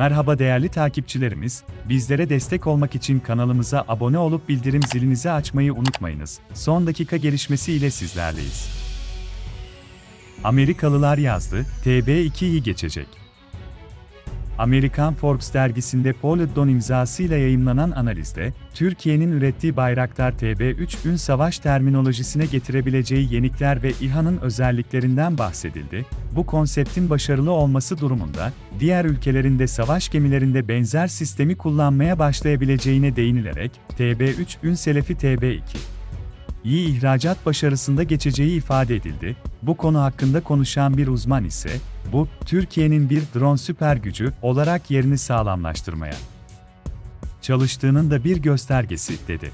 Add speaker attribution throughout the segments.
Speaker 1: Merhaba değerli takipçilerimiz, bizlere destek olmak için kanalımıza abone olup bildirim zilinizi açmayı unutmayınız. Son dakika gelişmesi ile sizlerleyiz. Amerikalılar yazdı, TB2 iyi geçecek. Amerikan Forbes dergisinde Paul Don imzasıyla yayımlanan analizde, Türkiye'nin ürettiği Bayraktar TB3 ün savaş terminolojisine getirebileceği yenikler ve İHA'nın özelliklerinden bahsedildi. Bu konseptin başarılı olması durumunda, diğer ülkelerin savaş gemilerinde benzer sistemi kullanmaya başlayabileceğine değinilerek, TB3 ün selefi TB2 iyi ihracat başarısında geçeceği ifade edildi. Bu konu hakkında konuşan bir uzman ise, bu, Türkiye'nin bir drone süper gücü olarak yerini sağlamlaştırmaya çalıştığının da bir göstergesi, dedi.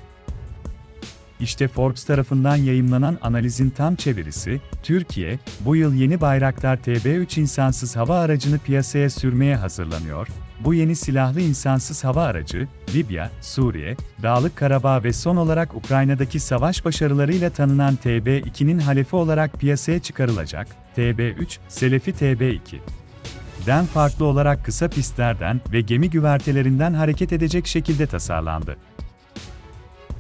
Speaker 1: İşte Forbes tarafından yayımlanan analizin tam çevirisi, Türkiye, bu yıl yeni Bayraktar TB3 insansız hava aracını piyasaya sürmeye hazırlanıyor. Bu yeni silahlı insansız hava aracı, Libya, Suriye, Dağlık Karabağ ve son olarak Ukrayna'daki savaş başarılarıyla tanınan TB2'nin halefi olarak piyasaya çıkarılacak. TB3, Selefi TB2 den farklı olarak kısa pistlerden ve gemi güvertelerinden hareket edecek şekilde tasarlandı.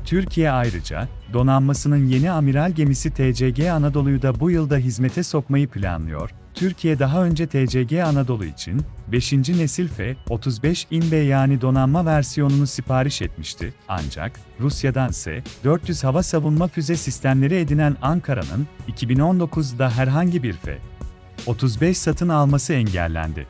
Speaker 1: Türkiye ayrıca, donanmasının yeni amiral gemisi TCG Anadolu'yu da bu yılda hizmete sokmayı planlıyor. Türkiye daha önce TCG Anadolu için 5. nesil F-35 InB yani donanma versiyonunu sipariş etmişti. Ancak Rusya'dan ise 400 hava savunma füze sistemleri edinen Ankara'nın 2019'da herhangi bir F-35 satın alması engellendi.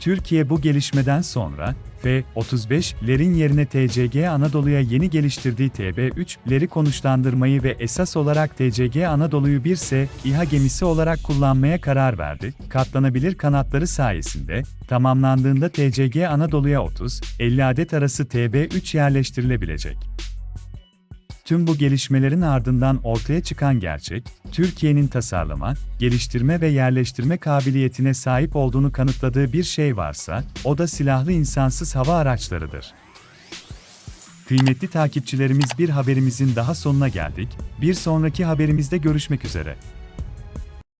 Speaker 1: Türkiye bu gelişmeden sonra, F-35'lerin yerine TCG Anadolu'ya yeni geliştirdiği TB3'leri konuşlandırmayı ve esas olarak TCG Anadolu'yu bir S, İHA gemisi olarak kullanmaya karar verdi. Katlanabilir kanatları sayesinde, tamamlandığında TCG Anadolu'ya 30-50 adet arası TB3 yerleştirilebilecek. Tüm bu gelişmelerin ardından ortaya çıkan gerçek, Türkiye'nin tasarlama, geliştirme ve yerleştirme kabiliyetine sahip olduğunu kanıtladığı bir şey varsa, o da silahlı insansız hava araçlarıdır. Kıymetli takipçilerimiz bir haberimizin daha sonuna geldik. Bir sonraki haberimizde görüşmek üzere.